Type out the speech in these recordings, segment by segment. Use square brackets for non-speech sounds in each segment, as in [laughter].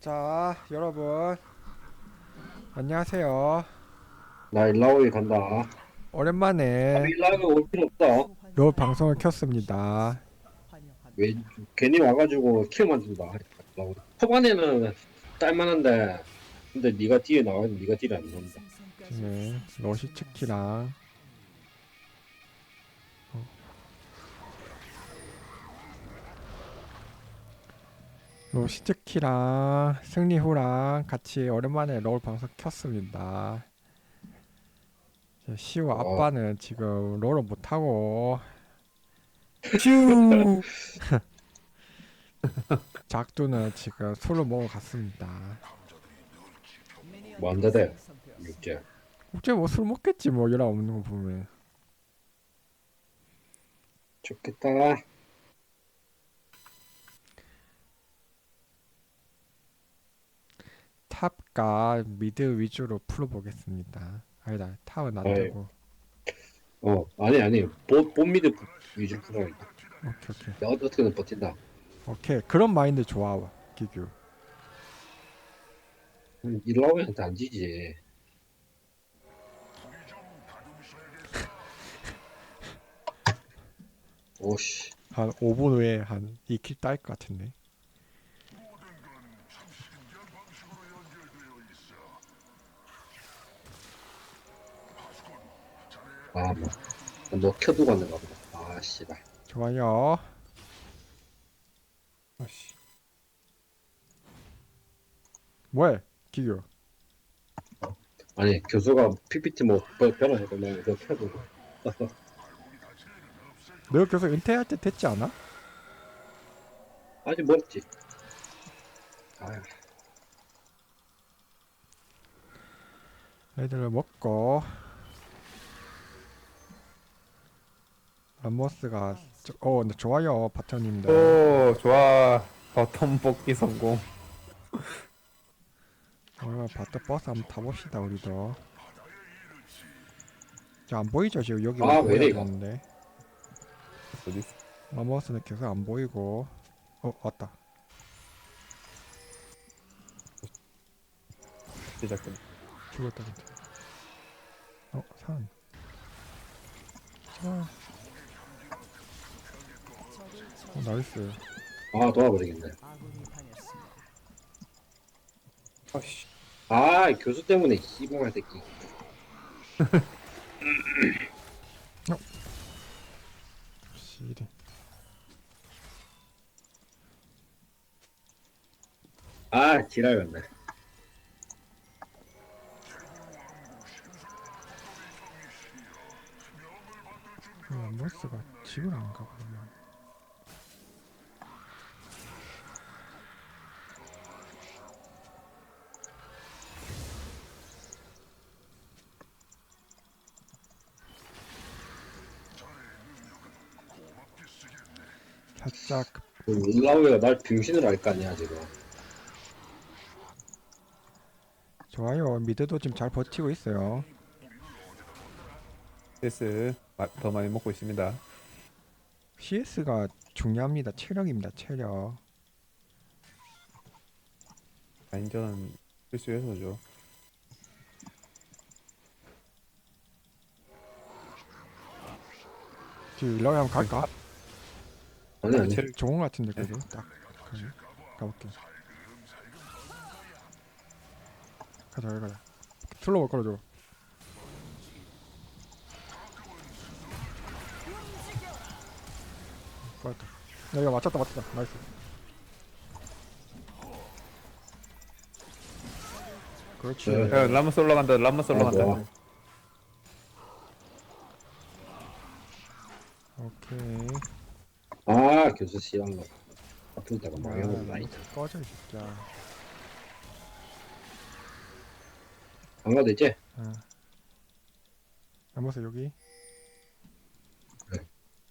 자, 여러분. 안녕하세요. 나 일라오에 간다. 오랜만에 일라오에 올 필요 없다. 요 방송을 켰습니다. 왜 괜히 와가지고 킬 만든다. 일라오. 초반에는 딸만한데 근데 네가 뒤에 나와도 네가 딜이 안 나온다. 네, 러시 치키랑 러시 치키랑 승리후랑 같이 오랜만에 롤 방송 켰습니다. 시우 어. 아빠는 지금 롤을 못하고 슈 [laughs] 작두는 지금 술을 먹어 갔습니다. 뭐 한다 대 육제. 국제 뭐술 먹겠지 뭐 연락 없는 거 보면. 좋겠다. 탑과 미드 위주로 풀어보겠습니다. 아니다 탑은 안 어이. 되고. 어 아니 아니 본 본미드 위주 풀어야겠다. 오케이 오케이 내가 어떻게든 버틴다. 오케이 그런 마인드 좋아 기규. 음, 일라오한테 안 지지. [laughs] 오씨. 한 5분 후에 한 2킬 딸 것 같은데. 아 뭐. 너 켜두고 갔는가 보다. 아 씨발. 좋아요. 아씨. 뭐해 기규? 아니 교수가 PPT 뭐 변화해서 뭐 그거 켜두고. [laughs] 너 계속 은퇴할 때 됐지 않아? 아직 멀었지. 아휴. 애들을 먹고 람머스가 저- 어 근데 좋아요 바터님들. 오 좋아. 버텀 뽑기 성공. [laughs] 어 바터 버스 한번 타봅시다 우리도. 자, 안 보이죠? 지금 여기 아, 왜래, 이거? 어디 있어? 람머스는 계속 안 보이고. 어 왔다. 시작했네 죽었다 근데 어 산. 자. 어 나이스 아 도와버리겠네. 아씨 아 교수 때문에 씨봉할 새끼. [laughs] 시리 아 지랄였네. 람머스가 집을 안 가고 그러 일라오가 날 병신을 할거 아니야 지금. 좋아요. 미드도 지금 잘 버티고 있어요. CS 마- 더 많이 먹고 있습니다. CS가 중요합니다. 체력입니다 체력. 라인전은 필수 요소죠. 지금 일러면 갈까? 아니 아니. 체력 좋은 것 같은데 그래도 딱 그래. 가볼게. 가자 가자. 슬로우 걸어줘 빠졌다. 야 이거 맞췄다 맞췄다. 나이스. 그렇지. 네. 야 라모스 올라간다 라모스 아, 올라간다. 뭐야. 오케이 아 교수 씨랑 거. 아프다가 망해놓은 아, 아니다. 꺼져 이 새끼야 안 가도 되지? 야모스 여기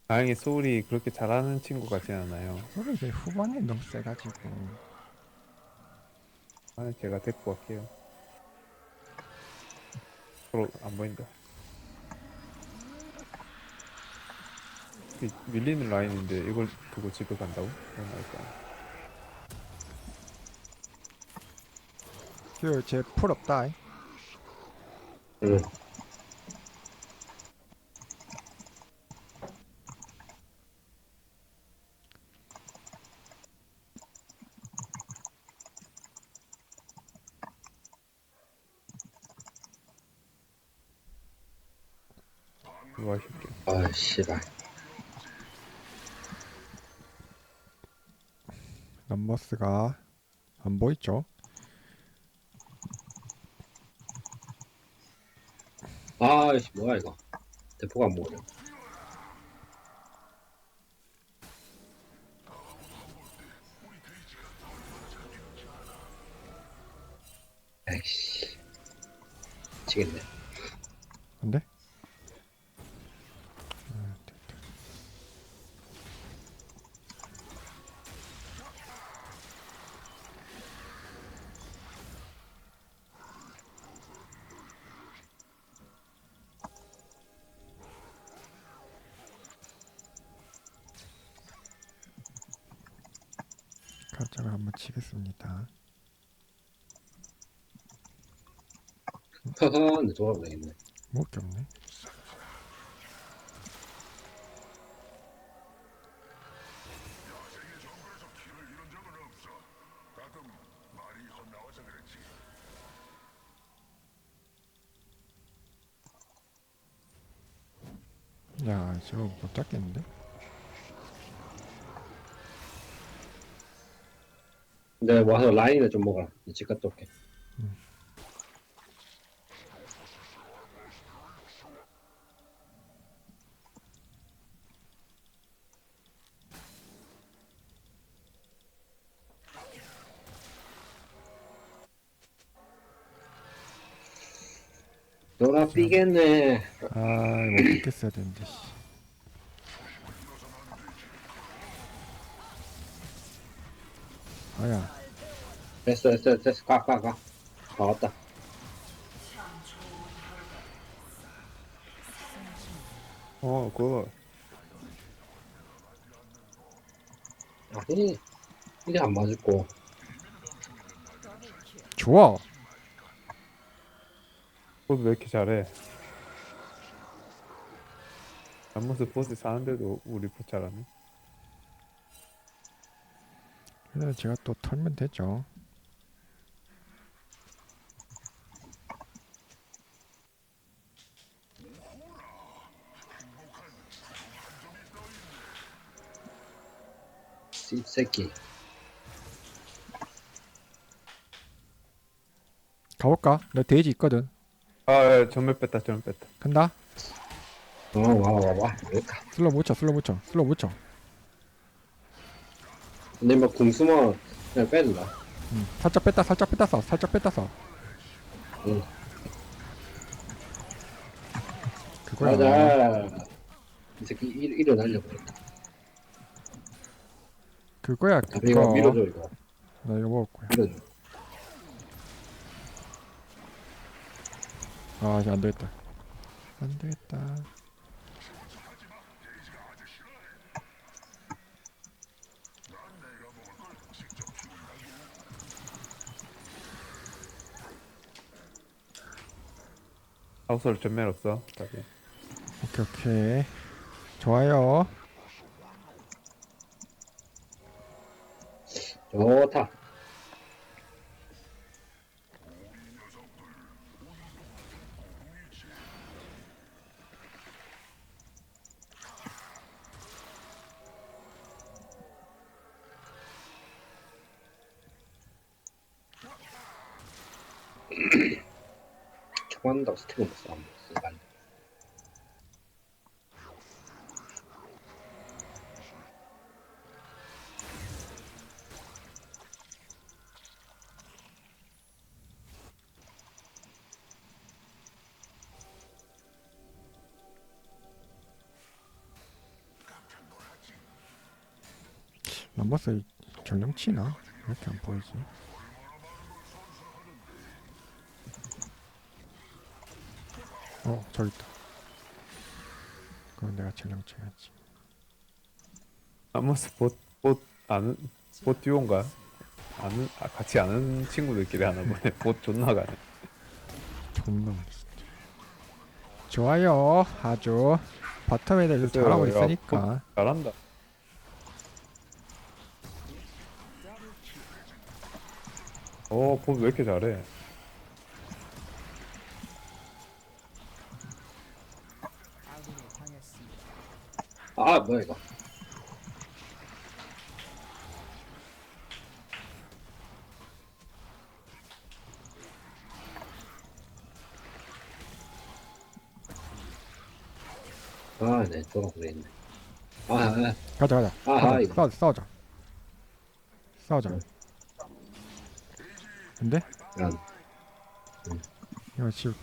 다행히 소울이 그렇게 잘하는 친구 같진 않아요. 소리 이제 후반에 너무 세가지고. 아 제가 데리고 갈게요. 서로 안 보인다 밀리는 라인인데 이걸 두고 집에 간다고? 그런 거 할까 그 쟤풀 없다. 응. 이거 하실게. 아 씨발. 넘버스가 안 보이죠? 아 이씨 뭐야 이거. 대포가 안 먹네. 에이씨. 미치겠네. 가짜를 한번 치겠습니다. 허허, 근데 돌아가면 되겠네. 먹을 게 없네. 야, 저거 못 잡겠는데? 근데 와서 라인을 좀 먹어라. 집 갔다 올게. 너라 삐겠네. 아, 어떻게 써야 되는데, 씨. 아야, 됐어, 됐어, 됐어. 가, 가, 가. 다 왔다. 어, 그거 아니, 이게 안 맞았고. 좋아. 보드 왜 이렇게 잘해? 잠무스 보스 사는데도 우리 보드 잘하네. 그래서 제가 또 털면 되죠. 씹새끼. 가볼까? 나 돼지 있거든. 아, 야, 전멸 뺐다, 전멸 뺐다. 간다. 어, 와, 와, 와. 여기까. 슬로 못 쳐, 슬로 못 쳐, 슬로 못 쳐. 근데 뭐궁 숨어 그냥 빼준다. 음, 살짝 뺐다, 살짝 뺐다 써, 살짝 뺐다 써. 응. 그거야. 맞아. 이 새끼 일, 일어나려고 그랬다. 그거야, 이거 그거. 밀어줘, 이거. 나 이거 먹을 거야. 밀어줘. 아, 이제 안 되겠다. 안 되겠다. 하우스를 전멸 없어. 오케이, 오케이. 좋아요. 좋다. 초반다고 스택을 못 써. 람버스 전령 치나? 왜 이렇게 안 보이지? 어, 저기 있다. 그럼 내가 전령 쳐야지. 잠무스 봇, 봇, 안, 봇 듀오인가? 아는 아, 같이 아는 친구들끼리 하나 보네. [laughs] 봇 존나 가네. 존나 진짜. 좋아요. 아주 바텀 애들 글쎄요, 잘하고 야, 있으니까. 잘한다. 어, 봇왜 이렇게 잘해? 아 뭐야 이거 아네 돌아보냈네 아, 아 가자 가자. 아하. 이거. 싸우자 싸우자. 싸우자. 응. 근데 아, 이거 지울게.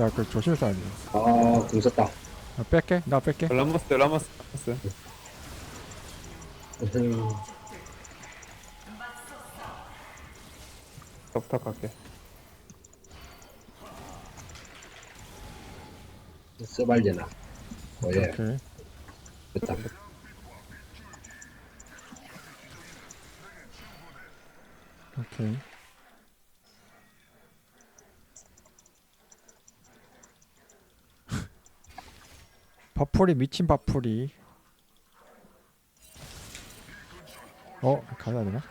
야, 그 조심히 싸야 돼. 아, 공 썼다. 나 뺄게. 나 뺄게. 람버스, 람버스, 람버스. 음, 더 부탁할게. 써발려나. 뭐예? 오케이. 됐다. [laughs] 오케이. 버풀이 미친 버풀이. 어 가야 되나?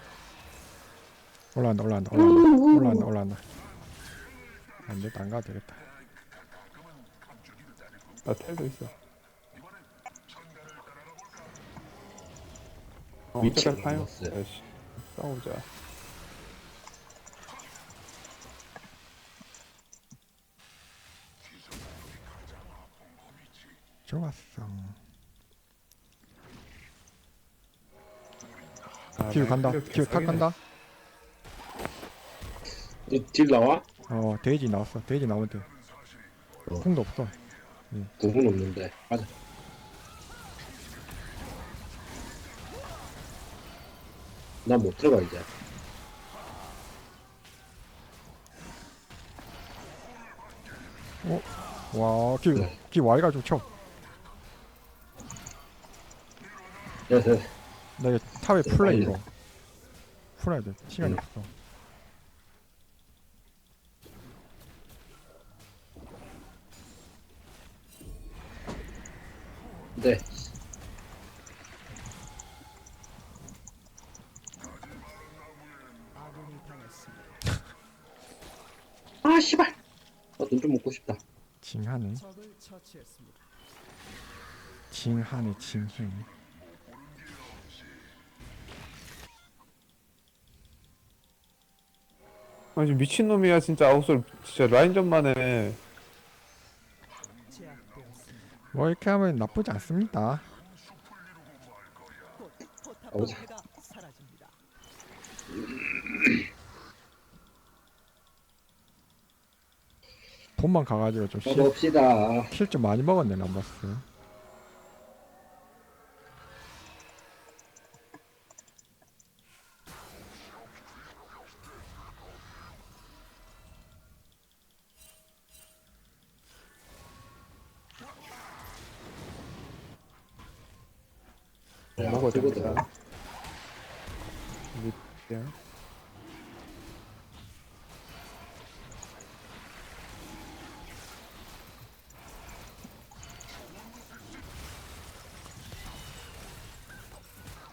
올라간다 올라간다 올라간다 올라간다 올라간다. 안돼 안 가도 되겠다. 나 텔도 있어. 어, 위치 타요. 먹었어요. 야씨, 싸우자. 좋았어. 아, 나 간다. 실력 뒤로 탁 개사기네. 간다. 딜 나와? 어 데이지 나왔어. 데이지 나오면 돼. 어. 궁도 없어. 구분 없는데. 가자. 나못 들어가 이제. 와, 길, 네. 길 와이가 좀 쳐. 야, 야, 나 이거 탑에 풀래 아니. 이거. 풀어야 돼. 시간이 응. 없어. 네. 아, 씨발. 아, 눈좀 먹고 싶다. 징하네. 징하네, 징해. 아니 미친 놈이야 진짜 아웃솔 진짜 라인전만에 제압되었습니다. 뭐 이렇게 하면 나쁘지 않습니다. 가보자. 사라집니다. 돈만 가가지고 좀 킬, 가봅시다. 킬좀 많이 먹었네, 람버스. 야, 먹어야 들거든. 됩니다. 밑에.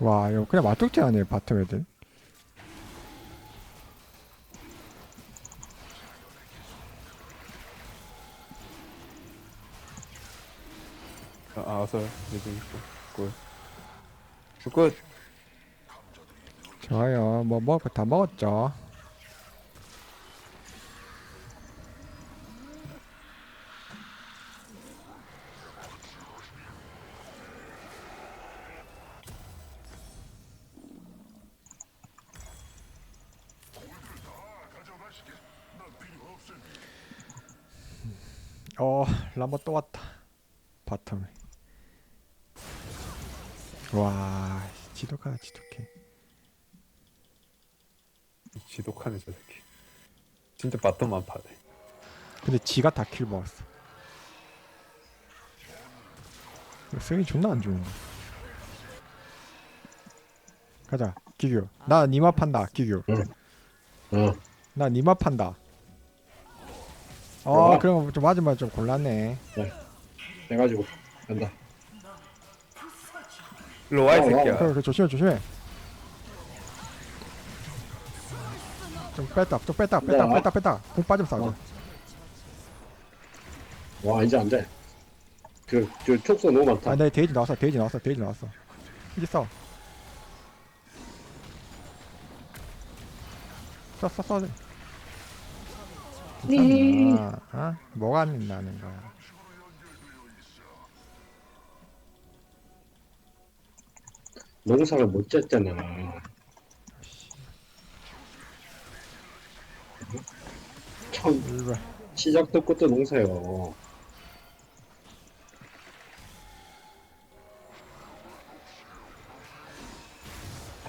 와, 이거 그냥 맛독지 아니에요, 바텀 애들. 아, 여기 있고 굿. 굿. 좋아요. 뭐 먹을 거 다 먹었죠. 어, 람버 또 왔다. 바텀에. 와, 지독하다, 지독해. 지독하네 저 새끼. 진짜 바텀만 파네. 근데 지가 다 킬 먹었어. 승이 존나 안 좋은 거. 가자 기규 나 니마 판다 기규 어나 니마 판다 어. 좋아. 그럼 좀 맞으면 좀 곤란네. 해가지고. 간다. 일로 와이 어, 어. 새끼야. 그래, 그래 조심해 조심해. 좀 뺐다 좀 뺐다 뺐다 야. 뺐다 뺐다. 공 빠지면 어. 와 이제 안 돼. 그저 촉수 너무 많다. 아 내 데이지 나왔어 데이지 나왔어 데이지 나왔어. 이제 싸워. 써써 써 괜찮아 어? 뭐가 안 나는 거야? 농사를 못 졌잖아. 참 일발 시작도 끝도 농사요.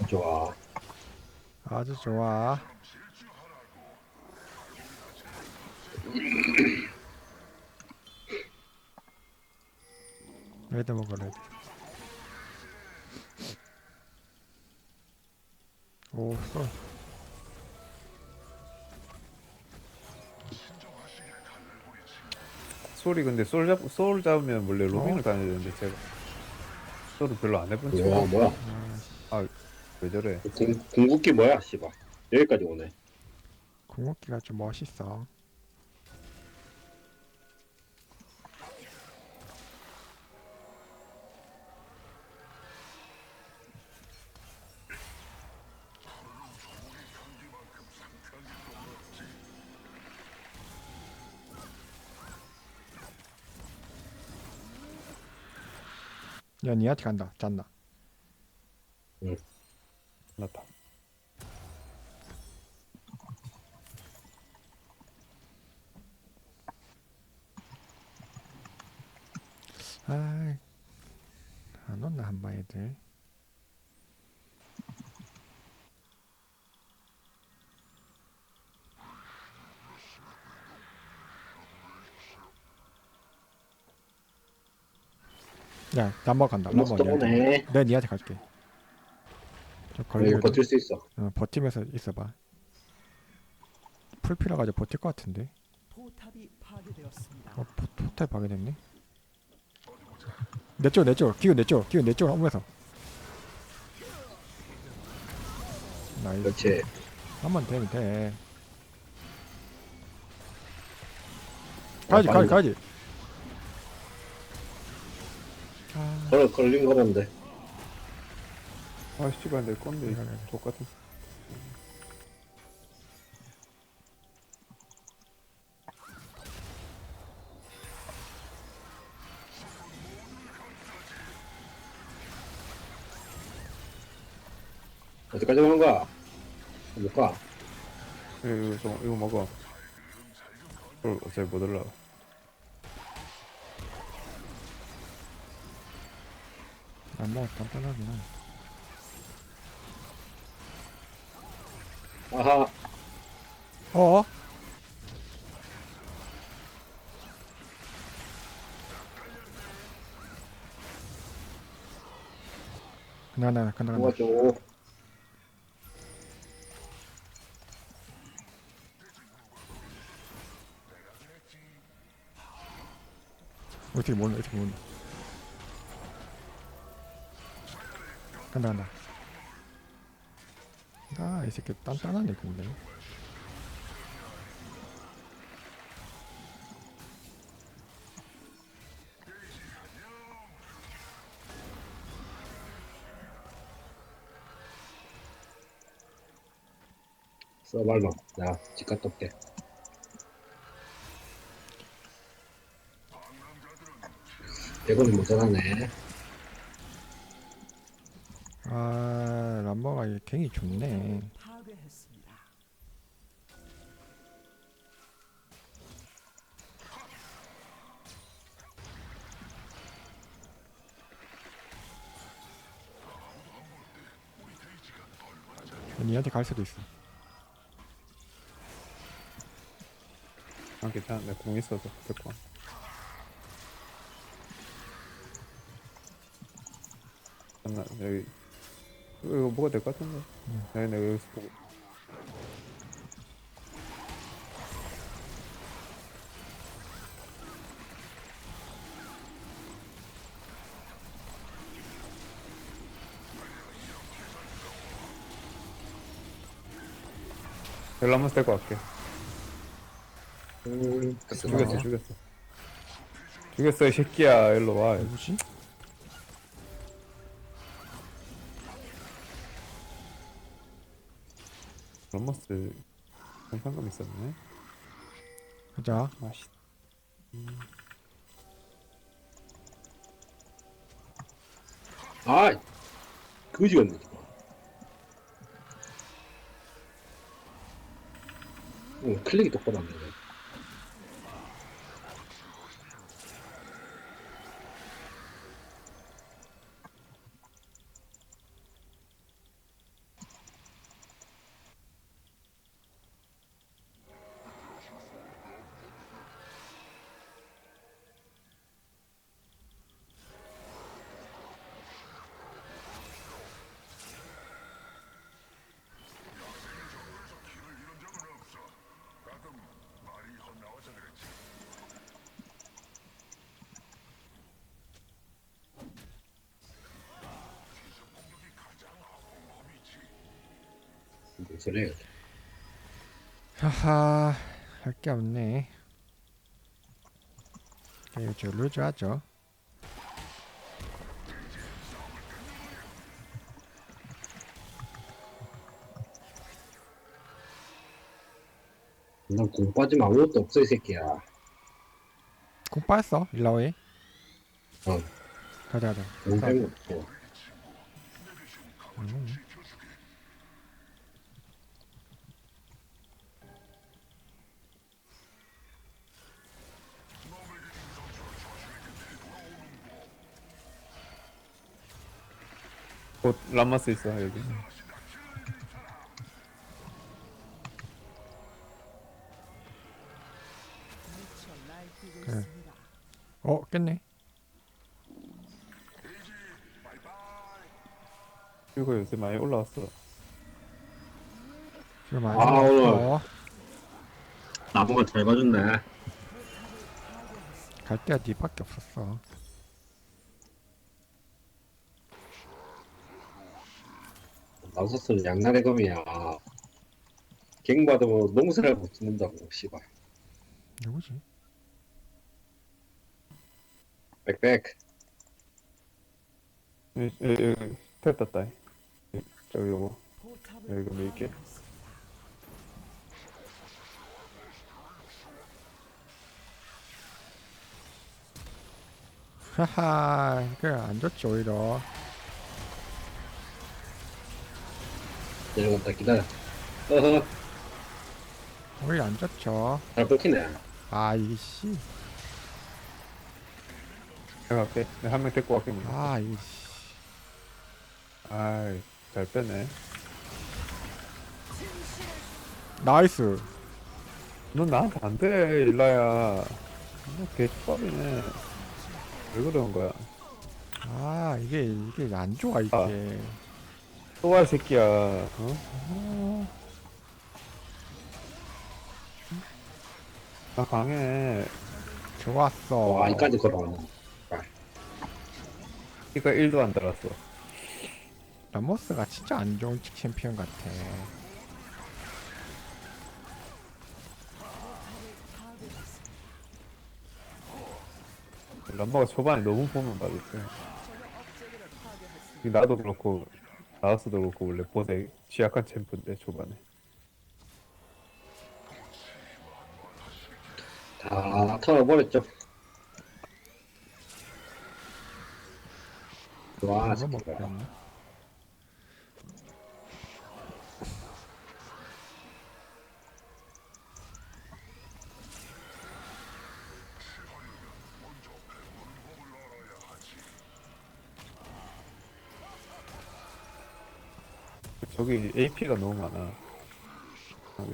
좋아. 아주 좋아 레드 먹어 레드 오 쏠. 소리 근데 솔 잡, 소울 잡으면 원래 로밍을 어? 다녀야 되는데 제가 소를 별로 안 해본 뭐야 친구 뭐야? 왜 저래? 궁, 궁극기 뭐야 씨발? 여기까지 오네. 궁극기가 좀 멋있어 야 니한테 간다. 짠다 나타 아이 안 온나 한바 애들 야 람버 간다. 람버 또 니한테 오네 내가 니한테 갈게. 좀 이거 걸리고 버틸 수 있어. 어, 버티면서 있어봐. 풀피라 가지고 버틸 것 같은데. 포탑이 파괴되었습니다. 어 포, 포탈 파괴됐네? 내쪽 내쪽 기운 내쪽 기운 내쪽 오면서. 나이스. 그렇지. 한번 되면 돼. 가야지 가야지 가야지 아, 걸어 걸린 거란데. 아 씨발 내 건데 이거. 똑같은 어디까지 가는 거야? 못 가 이거 이거, 좀- 이거 먹어. 솔 어차피 못 올라 안 먹었다 딴딴하구나 아하. 어? 간다 간다 간다. 간다 도와줘. 어떻게 몰라 어떻게 몰라 간다 간다 아이 새끼 단단하네 근데. 써발로. 나 집 갔다 올게. 대본이 모자라네 아 람버가 갱이 좋네. 니한테 갈 수도 있어. 아 괜찮아. 내공 있어서 됐고 나 여기 이거 뭐가 될 것 같은데? 네, 내가 여기서 보고. 벨라모스 될것 같게 음, 죽였어 죽였어. 죽였어 이 새끼야. 일로 와. 누구지? 벨라모스 상상감 있었네 가자. 아씨 아, 그지 같네. 응, 클릭이 똑바로 안 되네. 소리야? 하하 할 게 없네. 이거 저 루즈 하죠. 난공 빠지면 아무것도 없어, 이 새끼야. 공 빠졌어 일라오에. 어. 가자 가자. 공 빼고 없어. 곧 람마스 있어 여기. 있습니다. 어 깼네. 이거 요새 많이 올라왔어 지금 아, 많이 오늘. 어, 나보고 잘 봐줬네. 갈 데가 니밖에 없었어. 나서스는 양날의 검이야. 갱 받으면 농사를 못 짓는다고, 씨발. 누구지? 빽빽. 여기 여기 여기 탭 땄다 저기 요거 포탑을 여기 밀게. 파괴했습니다. 하하 그래 안 좋지 오히려. 내려간다, 기다려. 어허, 오히려 안 좋죠. 잘 뽑히네. 아 이씨. 내가 갈게 내가 한 명 데리고 갈게 뭐. 아 이씨. 아이 잘 빼네 나이스. 넌 나한테 안 돼 일라야 너 개밥이네 왜 그러는 거야 아 이게 이게 안 좋아 이게. 아. 또와 이 새끼야 어? 나 강해 좋았어. 와, 이까지 걸어왔네. 이가 1도 안 달았어 라모스가 진짜 안 좋은 챔피언 같아. 람바가 초반에 너무 보면 맞았어 이 나도 그렇고 나우스도 그렇고 원래 보세 취약한 챔프인데 초반에 다 털어버렸죠. 와, 새끼가. 저기 AP가 너무 많아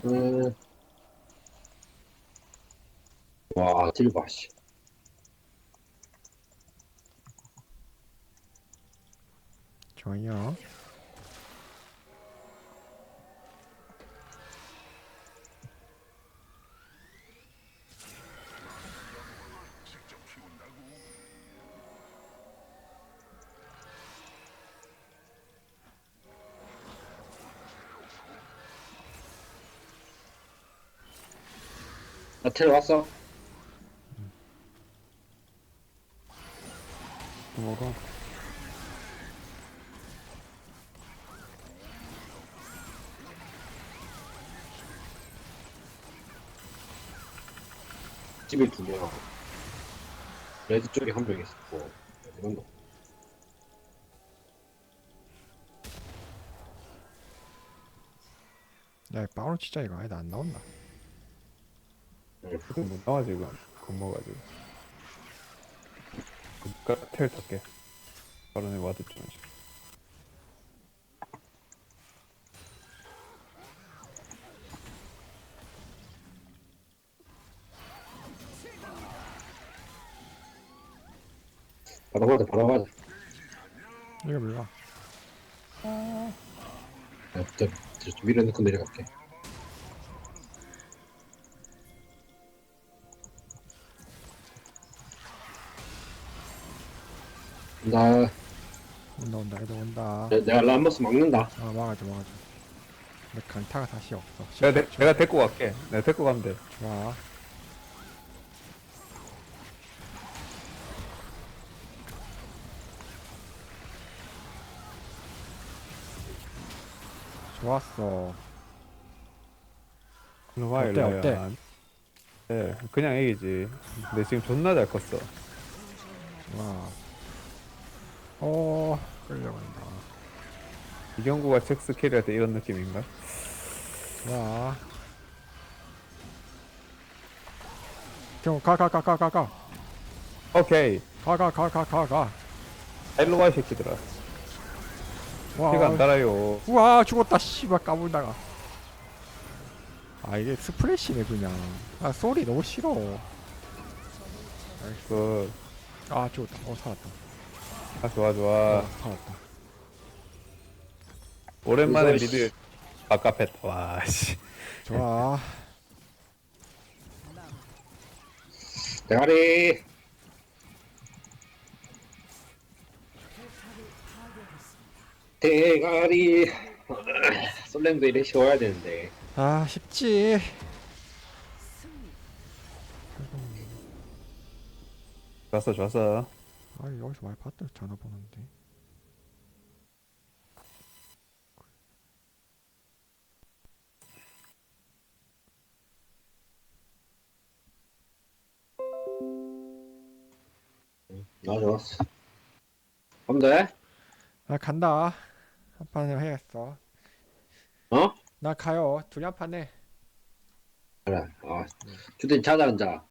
음. 와, 딜 봐, 씨. 좋아요. 나 테러 왔어? 먹어. 집에 두 명. 레드 쪽에 한 명 있었고. 이런 거. 야 바로 진짜 이거 아니다 안 나온다 지금 못 나와 지금. 겁먹어가지고. 그니까 텔 탈게. 바로 내 와드 좀. 바로 가자, 바로 가자. 이거 몰라 야, 저, 저, 저 밀어넣고 내려갈게. 내- 내가 람버스 막는다. 아 막아줘 막아줘 근데 강타가 다시 없어 내가, 데, 내가 데리고 갈게. 내가 데리고 가면 돼. 좋아 좋았어 일로 와, 어때, 일로 와. 어때? 네, 그냥 애기지. 근데 지금 존나 잘 컸어. 와. 어, 끌려간다. 이경구가 잭스 캐리할 때 이런 느낌인가? 와. 형, 가, 가, 가, 가, 가, 가. 오케이. 가, 가, 가, 가, 가, 가. 일로 와, 이 새끼들아. 와. 피가 안 달아요. 우와, 죽었다, 씨발, 까불다가. 아, 이게 스플래시네, 그냥. 아, 소리 너무 싫어. 그, 아, 죽었다. 어, 살았다. 아, 좋아, 어, 좋아. 살았다. 오랜만에 이거, 미드 아까했다 와, 씨. 좋아. 대가리! 대가리! 솔랭도 이래 쉬워야 되는데. 아, 쉽지. 좋았어, 좋았어. 아, 여기서 많이 봤다, 전화 보는데. 나 좋았어. 나 간다. 한 판을 해야겠어. 어? 나 가요. 둘이 한 판 해. 그래. 아, 주대 자자 앉아.